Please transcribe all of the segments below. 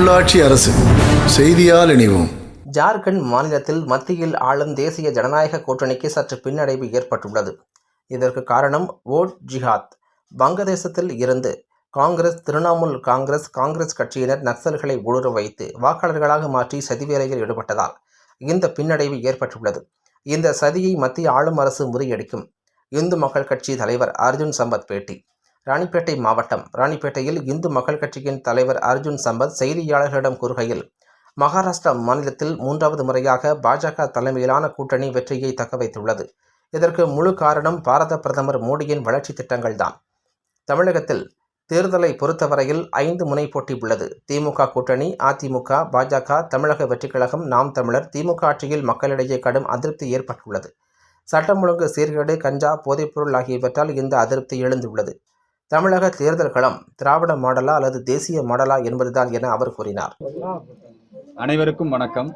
உள்ளாட்சி அரசு செய்தியால் இணைவோம். ஜார்க்கண்ட் மாநிலத்தில் மத்தியில் ஆளும் தேசிய ஜனநாயக கூட்டணிக்கு சற்று பின்னடைவு ஏற்பட்டுள்ளது. இதற்கு காரணம் ஓட் ஜிஹாத். வங்கதேசத்தில் இருந்து காங்கிரஸ் திரிணாமுல் காங்கிரஸ் காங்கிரஸ் கட்சியினர் நக்சல்களை ஊடுருவ வைத்து வாக்காளர்களாக மாற்றி சதிவேலையில் ஈடுபட்டதால் இந்த பின்னடைவு ஏற்பட்டுள்ளது. இந்த சதியை மத்திய ஆளும் அரசு முறியடிக்கும். இந்து மக்கள் கட்சி தலைவர் அர்ஜுன் சம்பத் பேட்டி. ராணிப்பேட்டை மாவட்டம். ராணிப்பேட்டையில் இந்து மக்கள் கட்சியின் தலைவர் அர்ஜுன் சம்பத் செய்தியாளர்களிடம் கூறுகையில் மகாராஷ்டிரா மாநிலத்தில் மூன்றாவது முறையாக பாஜக தலைமையிலான கூட்டணி வெற்றியை தக்கவைத்துள்ளது இதற்கு முழு காரணம் பாரத பிரதமர் மோடியின் வளர்ச்சி திட்டங்கள்தான் தமிழகத்தில் தேர்தலை பொறுத்தவரையில் ஐந்து முனை போட்டி உள்ளது. திமுக கூட்டணி அதிமுக பாஜக தமிழக வெற்றிக்கழகம் நாம் தமிழர் திமுக ஆட்சியில் மக்களிடையே கடும் அதிருப்தி ஏற்பட்டுள்ளது. சட்டம் ஒழுங்கு சீர்கேடு கஞ்சா போதைப்பொருள் ஆகியவற்றால் இந்த அதிருப்தி எழுந்துள்ளது. தமிழக தேர்தல் களம் திராவிட மாடலா அல்லது தேசிய மாடலா என்பதுதான் என அவர் கூறினார். அனைவருக்கும் வணக்கம்.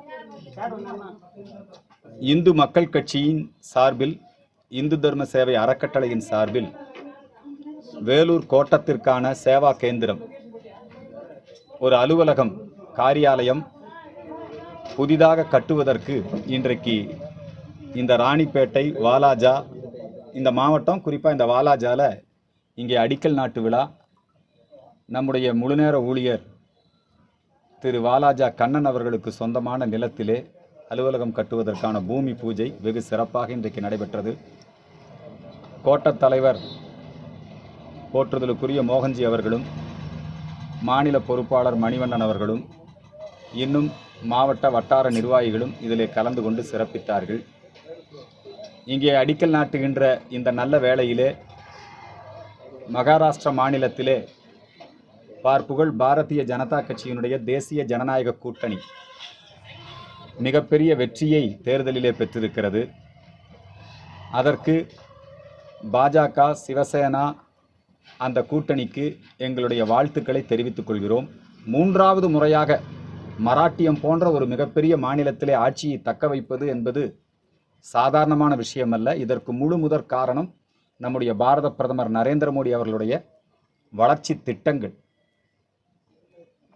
இந்து மக்கள் கட்சியின் சார்பில் இந்து தர்ம சேவை அறக்கட்டளையின் சார்பில் வேலூர் கோட்டத்திற்கான சேவா கேந்திரம் ஒரு அலுவலகம் காரியாலயம் புதிதாக கட்டுவதற்கு இன்றைக்கு இந்த ராணிப்பேட்டை வாலாஜா இந்த மாவட்டம் குறிப்பாக இந்த வாலாஜாவில் இங்கே அடிக்கல் நாட்டு விழா. நம்முடைய முழுநேர ஊழியர் திரு வாலாஜா கண்ணன் அவர்களுக்கு சொந்தமான நிலத்திலே அலுவலகம் கட்டுவதற்கான பூமி பூஜை வெகு சிறப்பாக இன்றைக்கு நடைபெற்றது. கோட்டத் தலைவர் போற்றுதலுக்குரிய மோகன்ஜி அவர்களும் மாநில பொறுப்பாளர் மணிவண்ணன் அவர்களும் இன்னும் மாவட்ட வட்டார நிர்வாகிகளும் இதிலே கலந்து கொண்டு சிறப்பித்தார்கள். இங்கே அடிக்கல் நாட்டுகின்ற இந்த நல்ல வேளையிலே மகாராஷ்டிரா மாநிலத்திலே பார்ப்புகள் பாரதிய ஜனதா கட்சியினுடைய தேசிய ஜனநாயக கூட்டணி மிகப்பெரிய வெற்றியை தேர்தலிலே பெற்றிருக்கிறது. அதற்கு பாஜக சிவசேனா அந்த கூட்டணிக்கு எங்களுடைய வாழ்த்துக்களை தெரிவித்துக் கொள்கிறோம். மூன்றாவது முறையாக மராட்டியம் போன்ற ஒரு மிகப்பெரிய மாநிலத்திலே ஆட்சியை தக்க வைப்பது என்பது சாதாரணமான விஷயமல்ல. இதற்கு முழு முதற் காரணம் நம்முடைய பாரத பிரதமர் நரேந்திர மோடி அவர்களுடைய வளர்ச்சி திட்டங்கள்.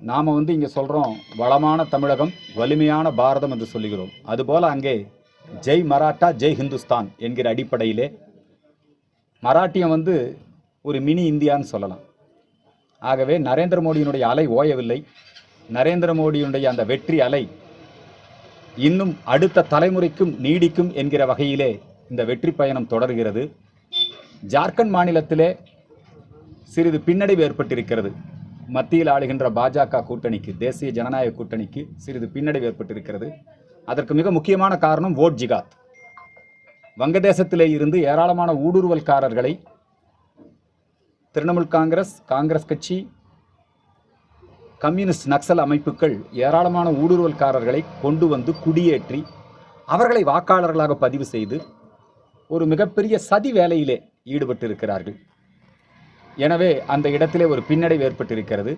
நாம் வந்து இங்கே சொல்கிறோம் வளமான தமிழகம் வலிமையான பாரதம் என்று சொல்லுகிறோம். அதுபோல் அங்கே ஜெய் மராட்டா ஜெய் ஹிந்துஸ்தான் என்கிற அடிப்படையிலே மராட்டியம் வந்து ஒரு மினி இந்தியான்னு சொல்லலாம். ஆகவே நரேந்திர மோடியினுடைய அலை ஓயவில்லை. நரேந்திர மோடியினுடைய அந்த வெற்றி அலை இன்னும் அடுத்த தலைமுறைக்கும் நீடிக்கும் என்கிற வகையிலே இந்த வெற்றி பயணம் தொடர்கிறது. ஜார்க்கண்ட் மாநிலத்திலே சிறிது பின்னடைவு ஏற்பட்டிருக்கிறது. மத்தியில் ஆளுகின்ற பாஜக கூட்டணிக்கு தேசிய ஜனநாயக கூட்டணிக்கு சிறிது பின்னடைவு ஏற்பட்டிருக்கிறது. அதற்கு மிக முக்கியமான காரணம் ஓட் ஜிகாத். வங்கதேசத்திலே இருந்து ஏராளமான ஊடுருவல்காரர்களை திரிணாமுல் காங்கிரஸ் காங்கிரஸ் கட்சி கம்யூனிஸ்ட் நக்சல் அமைப்புகள் ஏராளமான ஊடுருவல்காரர்களை கொண்டு வந்து குடியேற்றி அவர்களை வாக்காளர்களாக பதிவு செய்து ஒரு மிகப்பெரிய சதி வேலையிலே ஈடுபட்டிருக்கிறார்கள். எனவே அந்த இடத்திலே ஒரு பின்னடைவு ஏற்பட்டிருக்கிறது.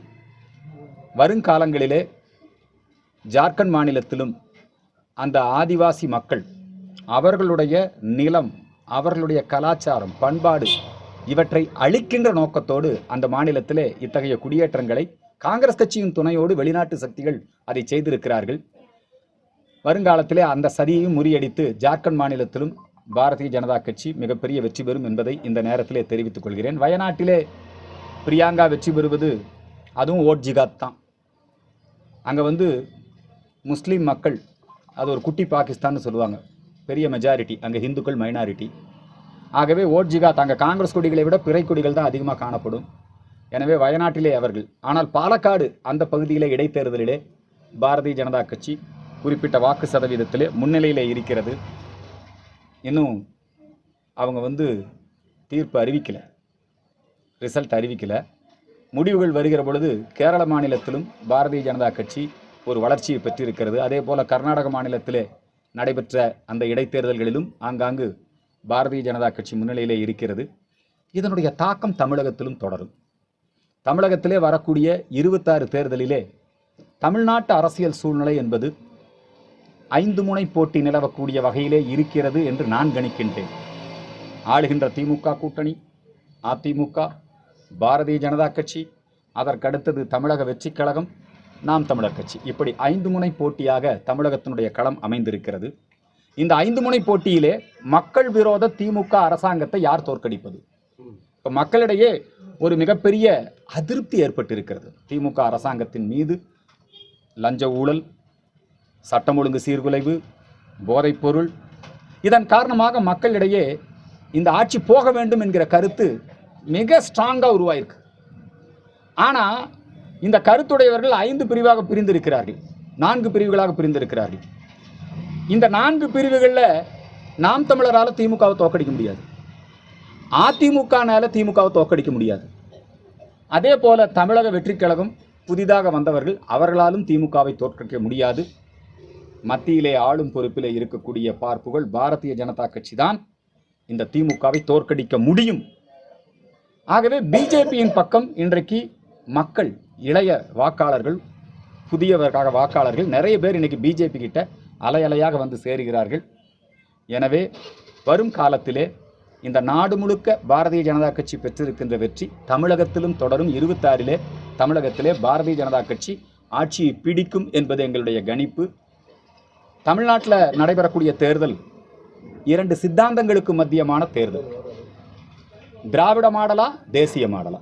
வருங்காலங்களிலே ஜார்க்கண்ட் மாநிலத்திலும் அந்த ஆதிவாசி மக்கள் அவர்களுடைய நிலம் அவர்களுடைய கலாச்சாரம் பண்பாடு இவற்றை அழிக்கின்ற நோக்கத்தோடு அந்த மாநிலத்திலே இத்தகைய குடியேற்றங்களை காங்கிரஸ் கட்சியின் துணையோடு வெளிநாட்டு சக்திகள் அதை செய்திருக்கிறார்கள். வருங்காலத்திலே அந்த சதியையும் முறியடித்து ஜார்க்கண்ட் மாநிலத்திலும் பாரதிய ஜனதா கட்சி மிகப்பெரிய வெற்றி பெறும் என்பதை இந்த நேரத்திலே தெரிவித்துக் கொள்கிறேன். வயநாட்டிலே பிரியாங்கா வெற்றி பெறுவது அதுவும் ஓட் ஜிகாத் தான். அங்கே வந்து முஸ்லீம் மக்கள் அது ஒரு குட்டி பாகிஸ்தான்னு சொல்லுவாங்க பெரிய மெஜாரிட்டி அங்கே ஹிந்துக்கள் மைனாரிட்டி ஆகவே ஓட் ஜிகாத் அங்கே காங்கிரஸ் கொடிகளை விட பிறை கொடிகள் தான் அதிகமாக காணப்படும். எனவே வயநாட்டிலே அவர்கள் ஆனால் பாலக்காடு அந்த பகுதியிலே இடைத்தேர்தலிலே பாரதிய ஜனதா கட்சி குறிப்பிட்ட வாக்கு சதவீதத்திலே முன்னிலையிலே இருக்கிறது. இன்னும் அவங்க வந்து தீர்ப்பு அறிவிக்கலை ரிசல்ட் அறிவிக்கலை. முடிவுகள் வருகிற பொழுது கேரள மாநிலத்திலும் பாரதிய ஜனதா கட்சி ஒரு வளர்ச்சியை பெற்றிருக்கிறது. அதே போல் கர்நாடக மாநிலத்திலே நடைபெற்ற அந்த இடைத்தேர்தல்களிலும் ஆங்காங்கு பாரதிய ஜனதா கட்சி முன்னிலையிலே இருக்கிறது. இதனுடைய தாக்கம் தமிழகத்திலும் தொடரும். தமிழகத்திலே வரக்கூடிய இருபத்தாறு தேர்தலிலே தமிழ்நாட்டு அரசியல் சூழ்நிலை என்பது ஐந்து முனை போட்டி நிலவக்கூடிய வகையிலே இருக்கிறது என்று நான் கணிக்கின்றேன். ஆளுகின்ற திமுக கூட்டணி அதிமுக பாரதிய ஜனதா கட்சி அதற்கடுத்தது தமிழக வெற்றிக் கழகம் நாம் தமிழர் கட்சி. இப்படி ஐந்து முனை போட்டியாக தமிழகத்தினுடைய களம் அமைந்திருக்கிறது. இந்த ஐந்து முனை போட்டியிலே மக்கள் விரோத திமுக அரசாங்கத்தை யார் தோற்கடிப்பது? இப்போ மக்களிடையே ஒரு மிகப்பெரிய அதிருப்தி ஏற்பட்டிருக்கிறது. திமுக அரசாங்கத்தின் மீது லஞ்ச ஊழல் சட்டம் ஒழுங்கு சீர்குலைவு போதைப்பொருள் இதன் காரணமாக மக்களிடையே இந்த ஆட்சி போக வேண்டும் என்கிற கருத்து மிக ஸ்ட்ராங்காக உருவாயிருக்கு. ஆனால் இந்த கருத்துடையவர்கள் ஐந்து பிரிவாக பிரிந்திருக்கிறார்கள். நான்கு பிரிவுகளாக பிரிந்திருக்கிறார்கள். இந்த நான்கு பிரிவுகளில் நாம் தமிழரால் திமுகவை தோக்கடிக்க முடியாது. அதிமுகனால திமுகவை தோக்கடிக்க முடியாது. அதே போல தமிழக வெற்றிக் கழகம் புதிதாக வந்தவர்கள் அவர்களாலும் திமுகவை தோற்கடிக்க முடியாது. மத்தியிலே ஆளும் பொறுப்பிலே இருக்கக்கூடிய பார்ப்புகள் பாரதிய ஜனதா கட்சி தான் இந்த திமுகவை தோற்கடிக்க முடியும். ஆகவே பிஜேபியின் பக்கம் இன்றைக்கு மக்கள் இளைய வாக்காளர்கள் புதியவர்காக வாக்காளர்கள் நிறைய பேர் இன்னைக்கு பிஜேபி கிட்ட அலையலையாக வந்து சேருகிறார்கள். எனவே வரும் காலத்திலே இந்த நாடு முழுக்க பாரதிய ஜனதா கட்சி பெற்றிருக்கின்ற வெற்றி தமிழகத்திலும் தொடரும். இருபத்தாறிலே தமிழகத்திலே பாரதிய ஜனதா கட்சி ஆட்சியை பிடிக்கும் என்பது எங்களுடைய கணிப்பு. தமிழ்நாட்டில் நடைபெறக்கூடிய தேர்தல் இரண்டு சித்தாந்தங்களுக்கு மத்தியமான தேர்தல். திராவிட மாடலா தேசிய மாடலா?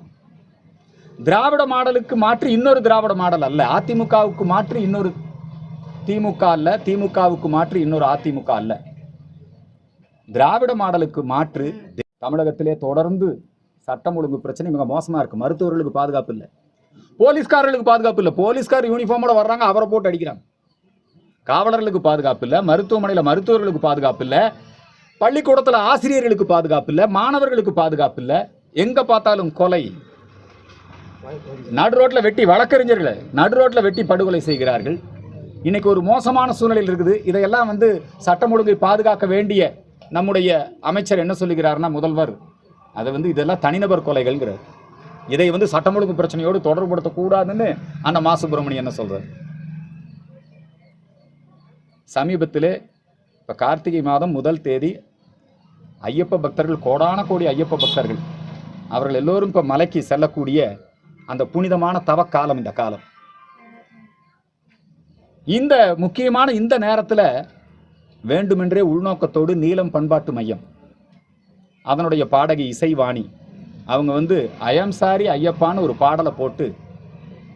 திராவிட மாடலுக்கு மாற்று இன்னொரு திராவிட மாடல் அல்ல. அதிமுகவுக்கு மாற்று இன்னொரு திமுக அல்ல. திமுகவுக்கு மாற்று இன்னொரு அதிமுக அல்ல. திராவிட மாடலுக்கு மாற்று தமிழகத்திலே தொடர்ந்து சட்டம் ஒழுங்கு பிரச்சனை மிக மோசமா இருக்கு. மருத்துவர்களுக்கு பாதுகாப்பு இல்லை. போலீஸ்காரர்களுக்கு பாதுகாப்பு இல்லை. போலீஸ்கார் யூனிஃபார்மோட வர்றாங்க. அவரை போட்டு அடிக்கிறாங்க. காவலர்களுக்கு பாதுகாப்பு இல்லை மருத்துவமனையில் மருத்துவர்களுக்கு பாதுகாப்பு இல்லை பள்ளிக்கூடத்தில் ஆசிரியர்களுக்கு பாதுகாப்பு இல்லை மாணவர்களுக்கு பாதுகாப்பு இல்லை. எங்க பார்த்தாலும் கொலை. நடு ரோட்ல வெட்டி வழக்கறிஞர்களை நடு ரோட்ல வெட்டி படுகொலை செய்கிறார்கள். இன்னைக்கு ஒரு மோசமான சூழ்நிலையில் இருக்குது. இதையெல்லாம் வந்து சட்டம் ஒழுங்கை பாதுகாக்க வேண்டிய நம்முடைய அமைச்சர் என்ன சொல்லுகிறார்னா முதல்வர். அதை வந்து இதெல்லாம் தனிநபர் கொலைகள்ங்கிறார். இதை வந்து சட்டம் ஒழுங்கு பிரச்சனையோடு தொடர்புபடுத்தக்கூடாதுன்னு அந்த மா. சுப்பிரமணியன் என்ன சொல்கிறார் சமீபத்திலே இப்போ கார்த்திகை மாதம் முதல் தேதி ஐயப்ப பக்தர்கள் கோடான கோடி ஐயப்ப பக்தர்கள் அவர்கள் எல்லோரும் இப்போ மலைக்கு செல்லக்கூடிய அந்த புனிதமான தவக்காலம் இந்த காலம். இந்த முக்கியமான இந்த நேரத்தில் வேண்டுமென்றே உள்நோக்கத்தோடு நீலம் பண்பாட்டு மையம் அதனுடைய பாடகி இசைவாணி அவங்க வந்து ஐயம் சாரி ஐயப்பான்னு ஒரு பாடலை போட்டு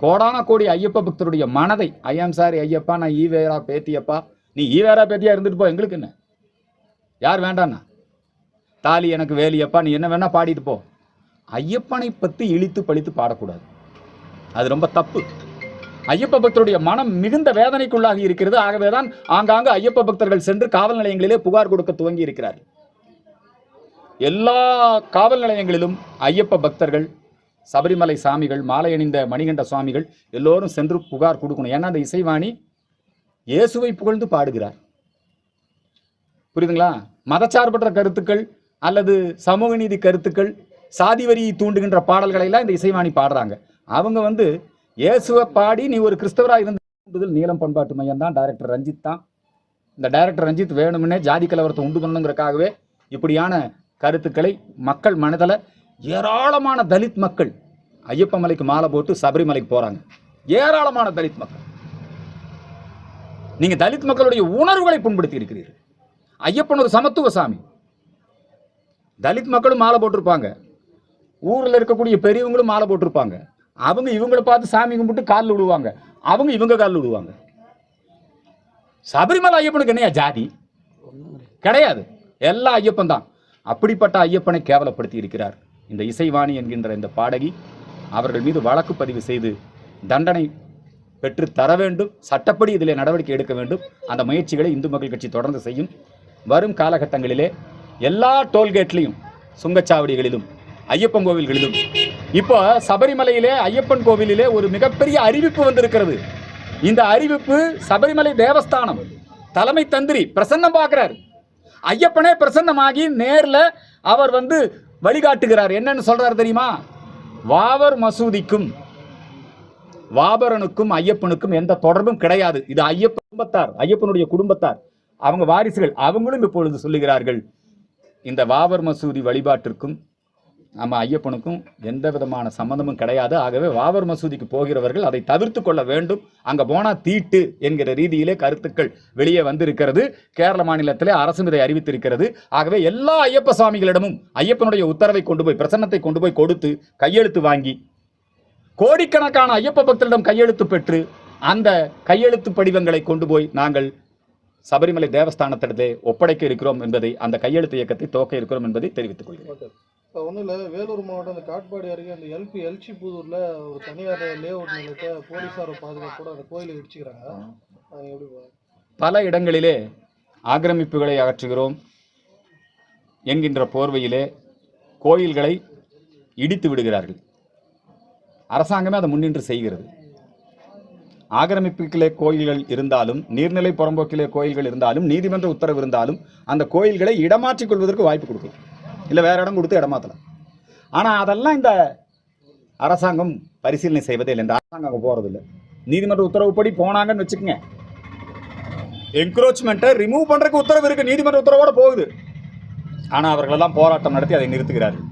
கோடான கோடி ஐயப்ப பக்தருடைய மனதை ஐயம் சாரி ஐயப்பா நான் ஈவேரா பேத்தியப்பா நீ ஈவேரா பேத்தியா இருந்துட்டு போ எங்களுக்கு என்ன? யார் வேண்டாண்ணா தாலி எனக்கு வேலியப்பா நீ என்ன வேணா பாடிட்டு போ. ஐயப்பனை பற்றி இழித்து பழித்து பாடக்கூடாது. அது ரொம்ப தப்பு. ஐயப்ப பக்தருடைய மனம் மிகுந்த வேதனைக்குள்ளாகி இருக்கிறது. ஆகவேதான் ஆங்காங்கு ஐயப்ப பக்தர்கள் சென்று காவல் நிலையங்களிலே புகார் கொடுக்க துவங்கி இருக்கிறார் எல்லா காவல் நிலையங்களிலும் ஐயப்ப பக்தர்கள் சபரிமலை சாமிகள் மாலை அணிந்த மணிகண்ட சுவாமிகள் எல்லோரும் சென்று புகார் கொடுக்கணும். ஏன்னா அந்த இசைவாணி இயேசுவை புகழ்ந்து பாடுகிறார். புரியுதுங்களா? மதச்சார்பற்ற கருத்துக்கள் அல்லது சமூக நீதி கருத்துக்கள் சாதி வரியை தூண்டுகின்ற பாடல்களை எல்லாம் இந்த இசைவாணி பாடுறாங்க. அவங்க வந்து இயேசுவை பாடி நீ ஒரு கிறிஸ்தவராக இருந்ததில் நீளம் பண்பாட்டு மையம் தான் டைரக்டர் ரஞ்சித் தான். இந்த டைரக்டர் ரஞ்சித் வேணும்னே ஜாதி கலவரத்தை உண்டு பண்ணணுங்கிறக்காகவே இப்படியான கருத்துக்களை மக்கள் மனதில் ஏராளமான தலித் மக்கள் ஐயப்ப மலைக்கு மாலை போட்டு சபரிமலைக்கு போறாங்க. ஏராளமான தலித் மக்கள். நீங்க தலித் மக்களுடைய உணர்வுகளை புண்படுத்தி இருக்கிறீர்கள். ஐயப்பன் ஒரு சமத்துவ சாமி. தலித் மக்களும் மாலை போட்டிருப்பாங்க. ஊரில் இருக்கக்கூடிய பெரியவங்களும் மாலை போட்டிருப்பாங்க. அவங்க இவங்களை பார்த்து சாமி கும்பிட்டு காலில் விடுவாங்க அவங்க இவங்க காலில் விடுவாங்க சபரிமலை ஐயப்பனுக்கு என்னையா ஜாதி? கிடையாது. எல்லா ஐயப்பன் தான். அப்படிப்பட்ட ஐயப்பனை கேவலப்படுத்தி இருக்கிறார். இந்த இசைவாணி என்கின்ற இந்த பாடகி அவர்கள் மீது வழக்கு பதிவு செய்து தண்டனை பெற்று தர வேண்டும் சட்டப்படி இதில் நடவடிக்கை எடுக்க வேண்டும். அந்த முயற்சிகளை இந்து மக்கள் கட்சி தொடர்ந்து செய்யும். வரும் காலகட்டங்களிலே எல்லா டோல்கேட்லையும் சுங்கச்சாவடிகளிலும் ஐயப்பன் கோவில்களிலும் இப்போ சபரிமலையிலே ஐயப்பன் கோவிலிலே ஒரு மிகப்பெரிய அறிவிப்பு வந்திருக்கிறது. இந்த அறிவிப்பு சபரிமலை தேவஸ்தானம் தலைமை தந்திரி பிரசன்னம் பார்க்கிறார். ஐயப்பனே பிரசன்னமாகி நேரில் அவர் வந்து வழிகாட்டுகிறார். என்னன்னு சொல்கிறார் தெரியுமா? வாவர் மசூதிக்கும் வாபரனுக்கும் ஐயப்பனுக்கும் எந்த தொடர்பும் கிடையாது. இது ஐயப்ப குடும்பத்தார் ஐயப்பனுடைய குடும்பத்தார். அவங்க வாரிசுகள் அவங்களும் இப்பொழுது சொல்லுகிறார்கள் இந்த வாபர் மசூதி வழிபாட்டிற்கும் நம்ம ஐயப்பனுக்கும் எந்த விதமான சம்மந்தமும் கிடையாது. ஆகவே வாபர் மசூதிக்கு போகிறவர்கள் அதை தவிர்த்து கொள்ள வேண்டும். அங்கே போனால் தீட்டு என்கிற ரீதியிலே கருத்துக்கள் வெளியே வந்திருக்கிறது. கேரள மாநிலத்திலே அரசும் இதை அறிவித்திருக்கிறது. ஆகவே எல்லா ஐயப்ப சுவாமிகளிடமும் ஐயப்பனுடைய உத்தரவை கொண்டு போய் பிரசன்னத்தை கொண்டு போய் கொடுத்து கையெழுத்து வாங்கி கோடிக்கணக்கான ஐயப்ப பக்தர்களிடம் கையெழுத்து பெற்று அந்த கையெழுத்து படிவங்களை கொண்டு போய் நாங்கள் சபரிமலை தேவஸ்தானத்திடத்தை ஒப்படைக்க இருக்கிறோம் என்பதை அந்த கையெழுத்து இயக்கத்தை துவக்க இருக்கிறோம் என்பதை தெரிவித்துக் கொள்கிறேன். இப்போ ஒன்றும் இல்லை வேலூர் மாவட்டம் அந்த காட்பாடி அருகே அந்த எல்பி எல்சி புதூரில் ஒரு தனியார் லே அவுட் நிலையத்தை போலீஸார் பாதுகாப்போட அந்த கோயிலை இடிச்சுக்கிறாங்க. எப்படி பல இடங்களிலே ஆக்கிரமிப்புகளை அகற்றுகிறோம். என்கின்ற போர்வையிலே கோயில்களை இடித்து விடுகிறார்கள். அரசாங்கமே அதை முன்னின்று செய்கிறது. ஆக்கிரமிப்புகளே கோயில்கள் இருந்தாலும் நீர்நிலை புறம்போக்கிலே கோயில்கள் இருந்தாலும் நீதிமன்ற உத்தரவு இருந்தாலும் அந்த கோயில்களை இடமாற்றிக் கொள்வதற்கு வாய்ப்பு கொடுக்கலாம். இல்லை வேற இடம் கொடுத்து இடமாற்றலாம் ஆனால் அதெல்லாம் இந்த அரசாங்கம் பரிசீலனை செய்வதே இல்லை. இந்த அரசாங்கம் அங்கே போகிறதில்ல நீதிமன்ற உத்தரவுப்படி போனாங்கன்னு வச்சுக்கோங்க. என்க்ரோச்மெண்ட்டை ரிமூவ் பண்ணுறதுக்கு உத்தரவு இருக்குது நீதிமன்ற உத்தரவோட போகுது. ஆனால் அவர்களெல்லாம் போராட்டம் நடத்தி அதை நிறுத்துகிறார்கள்.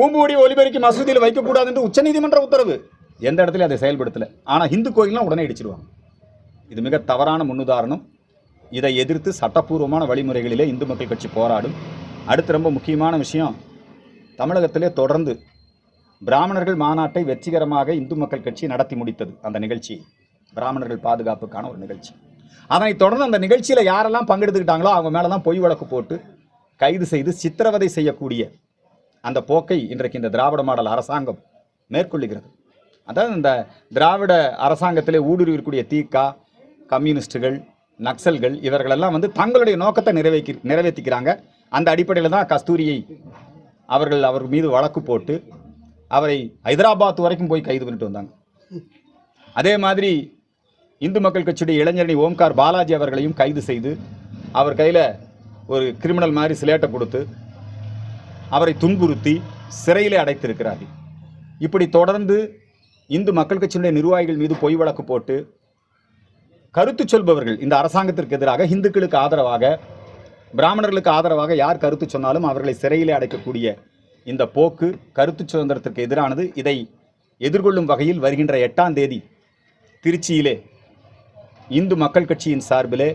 பூம்புடி ஒலிபெருக்கி மசூதியில் வைக்கக்கூடாது என்று உச்சநீதிமன்ற உத்தரவு. எந்த இடத்துல அதை செயல்படுத்தலை. ஆனால் ஹிந்து கோயிலெலாம் உடனே இடிச்சிடுவாங்க. இது மிக தவறான முன்னுதாரணம். இதை எதிர்த்து சட்டப்பூர்வமான வழிமுறைகளிலே இந்து மக்கள் கட்சி போராடும். அடுத்து ரொம்ப முக்கியமான விஷயம் தமிழகத்திலே தொடர்ந்து பிராமணர்கள் மாநாட்டை வெற்றிகரமாக இந்து மக்கள் கட்சி நடத்தி முடித்தது. அந்த நிகழ்ச்சி பிராமணர்கள் பாதுகாப்புக்கான ஒரு நிகழ்ச்சி. அதனைத் தொடர்ந்து அந்த நிகழ்ச்சியில் யாரெல்லாம் பங்கெடுத்துக்கிட்டாங்களோ அவங்க தான் பொய் வழக்கு போட்டு கைது செய்து சித்திரவதை செய்யக்கூடிய அந்த போக்கை இன்றைக்கு இந்த திராவிட மாடல் அரசாங்கம் மேற்கொள்ளுகிறது. அதாவது இந்த திராவிட அரசாங்கத்திலே ஊடுருவிருக்கக்கூடிய தீகா கம்யூனிஸ்டுகள் நக்சல்கள் இவர்களெல்லாம் வந்து தங்களுடைய நோக்கத்தை நிறைவேற்றி நிறைவேற்றிக்கிறாங்க. அந்த அடிப்படையில் தான் கஸ்தூரியை அவர்கள் அவர் மீது வழக்கு போட்டு அவரை ஹைதராபாத் வரைக்கும் போய் கைது பண்ணிட்டு வந்தாங்க. அதே மாதிரி இந்து மக்கள் கட்சியுடைய இளைஞரணி ஓம்கார் பாலாஜி அவர்களையும் கைது செய்து அவர் கையில் ஒரு கிரிமினல் மாதிரி சிலேட்டை கொடுத்து அவரை துன்புறுத்தி சிறையிலே அடைத்திருக்கிறார்கள். இப்படி தொடர்ந்து இந்து மக்கள் கட்சியினுடைய நிர்வாகிகள் மீது பொய் வழக்கு போட்டு கருத்து சொல்பவர்கள் இந்த அரசாங்கத்திற்கு எதிராக இந்துக்களுக்கு ஆதரவாக பிராமணர்களுக்கு ஆதரவாக யார் கருத்து சொன்னாலும் அவர்களை சிறையிலே அடைக்கக்கூடிய இந்த போக்கு கருத்து சுதந்திரத்திற்கு எதிரானது. இதை எதிர்கொள்ளும் வகையில் வருகின்ற எட்டாம் தேதி திருச்சியிலே இந்து மக்கள் கட்சியின் சார்பிலே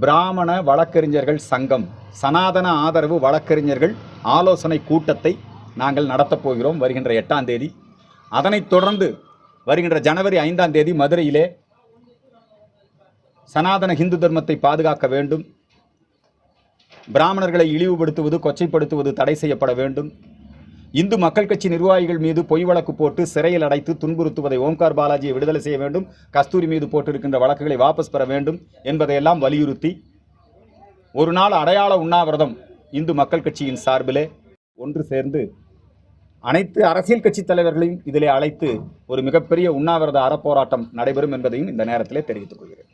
பிராமண வழக்கறிஞர்கள் சங்கம் சனாதன ஆதரவு வழக்கறிஞர்கள் ஆலோசனை கூட்டத்தை நாங்கள் நடத்தப் போகிறோம் வருகின்ற எட்டாம் தேதி. அதனைத் தொடர்ந்து வருகின்ற ஜனவரி ஐந்தாம் தேதி மதுரையிலே சனாதன ஹிந்து தர்மத்தை பாதுகாக்க வேண்டும். பிராமணர்களை இழிவுபடுத்துவது கொச்சைப்படுத்துவது தடை செய்யப்பட வேண்டும். இந்து மக்கள் கட்சி நிர்வாகிகள் மீது பொய் வழக்கு போட்டு சிறையில் அடைத்து துன்புறுத்துவதை ஓம்கார் பாலாஜியை விடுதலை செய்ய வேண்டும். கஸ்தூரி மீது போட்டிருக்கின்ற வழக்குகளை வாபஸ் பெற வேண்டும் என்பதையெல்லாம் வலியுறுத்தி ஒரு நாள் அடையாள உண்ணாவிரதம் இந்து மக்கள் கட்சியின் சார்பிலே ஒன்று சேர்ந்து அனைத்து அரசியல் கட்சி தலைவர்களையும் இதிலே அழைத்து ஒரு மிகப்பெரிய உண்ணாவிரத அறப்போராட்டம் நடைபெறும் என்பதையும் இந்த நேரத்திலே தெரிவித்துக் கொள்கிறேன்.